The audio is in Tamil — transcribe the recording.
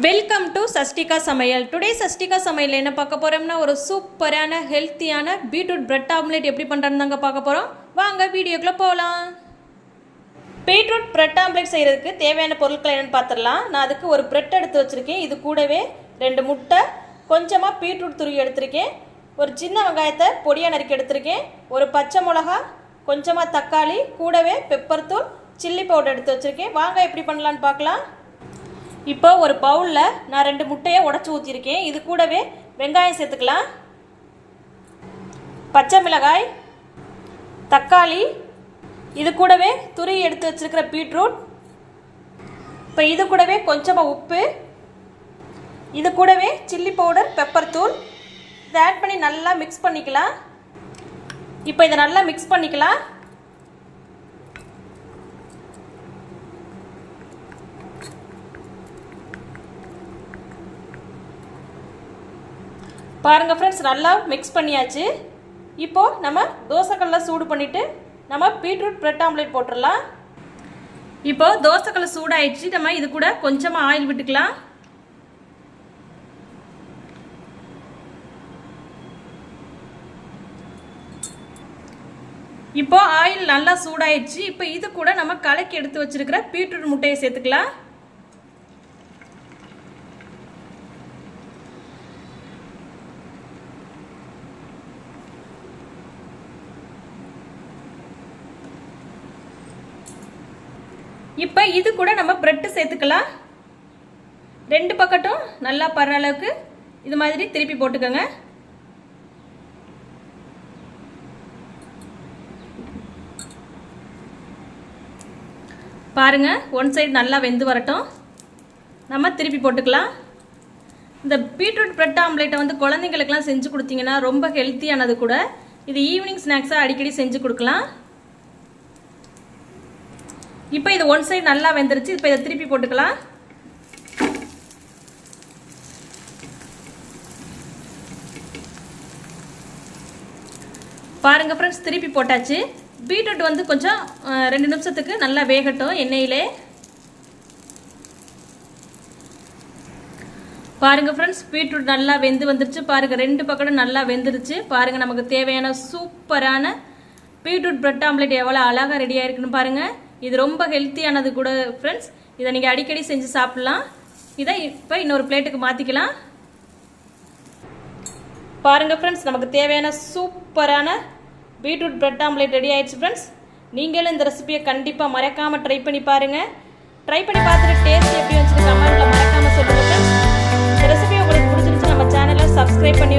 வெல்கம் டு சஷ்டிகா சமையல் டுடே சஷ்டிகா சமையல் என்ன பார்க்க போகிறோம்னா ஒரு சூப்பரான ஹெல்த்தியான பீட்ரூட் பிரெட் ஆம்லெட் எப்படி பண்ணுறதுன்னு தாங்க பார்க்க போகிறோம் வாங்க வீடியோக்குள்ளே போகலாம் பீட்ரூட் பிரெட் ஆம்லெட் செய்கிறதுக்கு தேவையான பொருட்கள் என்னென்னு பார்த்துடலாம். நான் அதுக்கு ஒரு பிரெட் எடுத்து வச்சுருக்கேன். இது கூடவே ரெண்டு முட்டை கொஞ்சமாக பீட்ரூட் துருவி எடுத்திருக்கேன். ஒரு சின்ன வெங்காயத்தை பொடியாக நறுக்கி எடுத்திருக்கேன். ஒரு பச்சை மிளகா கொஞ்சமாக தக்காளி கூடவே பெப்பர் தூள் சில்லி பவுடர் எடுத்து வச்சுருக்கேன். வாங்க எப்படி பண்ணலான்னு பார்க்கலாம். இப்போ ஒரு பவுலில் நான் ரெண்டு முட்டையை உடச்சி ஊற்றிருக்கேன் இது கூடவே வெங்காயம் சேர்த்துக்கலாம். பச்சை மிளகாய் தக்காளி இது கூடவே துரி எடுத்து வச்சுருக்கிற பீட்ரூட் இப்போ இது கூடவே கொஞ்சமாக உப்பு இது கூடவே சில்லி பவுடர் பெப்பர் தூள். இதை ஆட் பண்ணி நல்லா மிக்ஸ் பண்ணிக்கலாம். இப்போ இதை நல்லா மிக்ஸ் பண்ணிக்கலாம். பாருங்கள் ஃப்ரெண்ட்ஸ் நல்லா மிக்ஸ் பண்ணியாச்சு. இப்போது நம்ம தோசைக்கல்ல சூடு பண்ணிவிட்டு நம்ம பீட்ரூட் பிரெட் ஆம்லேட் போட்டுடலாம். இப்போ தோசைக்கல்ல சூடாயிடுச்சு. நம்ம இது கூட கொஞ்சமாக ஆயில் விட்டுக்கலாம். இப்போ ஆயில் நல்லா சூடாயிடுச்சு. இப்போ இது கூட நம்ம கலக்கி எடுத்து வச்சிருக்கிற பீட்ரூட் முட்டையை சேர்த்துக்கலாம். இப்போ இது கூட நம்ம பிரெட்டு சேர்த்துக்கலாம். ரெண்டு பக்கட்டும் நல்லா படுற அளவுக்கு இது மாதிரி திருப்பி போட்டுக்கோங்க. பாருங்க ஒன் சைடு நல்லா வெந்து வரட்டும். நம்ம திருப்பி போட்டுக்கலாம். இந்த பீட்ரூட் பிரெட் ஆம்லேட்டை வந்து குழந்தைங்களுக்கெல்லாம் செஞ்சு கொடுத்தீங்கன்னா ரொம்ப ஹெல்த்தியானது கூட. இது ஈவினிங் ஸ்நாக்ஸாக அடிக்கடி செஞ்சு கொடுக்கலாம். இப்போ இது ஒன் சைடு நல்லா வெந்துருச்சு. இப்போ இதை திருப்பி போட்டுக்கலாம். பாருங்க ஃப்ரெண்ட்ஸ் திருப்பி போட்டாச்சு. பீட்ரூட் வந்து கொஞ்சம் ரெண்டு நிமிஷத்துக்கு நல்லா வேகட்டும் எண்ணெயிலே. பாருங்க ஃப்ரெண்ட்ஸ் பீட்ரூட் நல்லா வெந்து வந்துருச்சு. பாருங்க ரெண்டு பக்கம் நல்லா வெந்துருச்சு. பாருங்க நமக்கு தேவையான சூப்பரான பீட்ரூட் பிரெட் ஆம்லெட் எவ்வளோ அழகாக ரெடியாக இருக்குன்னு பாருங்க. இது ரொம்ப ஹெல்த்தியானது கூட ஃப்ரெண்ட்ஸ் இதை நீங்கள் அடிக்கடி செஞ்சு சாப்பிட்லாம். இதை இப்போ இன்னொரு பிளேட்டுக்கு மாற்றிக்கலாம் பாருங்கள் ஃப்ரெண்ட்ஸ் நமக்கு தேவையான சூப்பரான பீட்ரூட் பிரெட் ஆம்லேட் ரெடி ஆயிடுச்சு ஃப்ரெண்ட்ஸ் நீங்களும் இந்த ரெசிபியை கண்டிப்பாக மறக்காமல் ட்ரை பண்ணி பாருங்கள் ட்ரை பண்ணி பார்த்துட்டு டேஸ்ட் எப்படி வச்சுட்டு கமெண்ட்டில் மறக்காமல் சொல்லுங்கள் இந்த ரெசிபி உங்களுக்கு பிடிச்சிருச்சு நம்ம சேனலை சப்ஸ்கிரைப் பண்ணி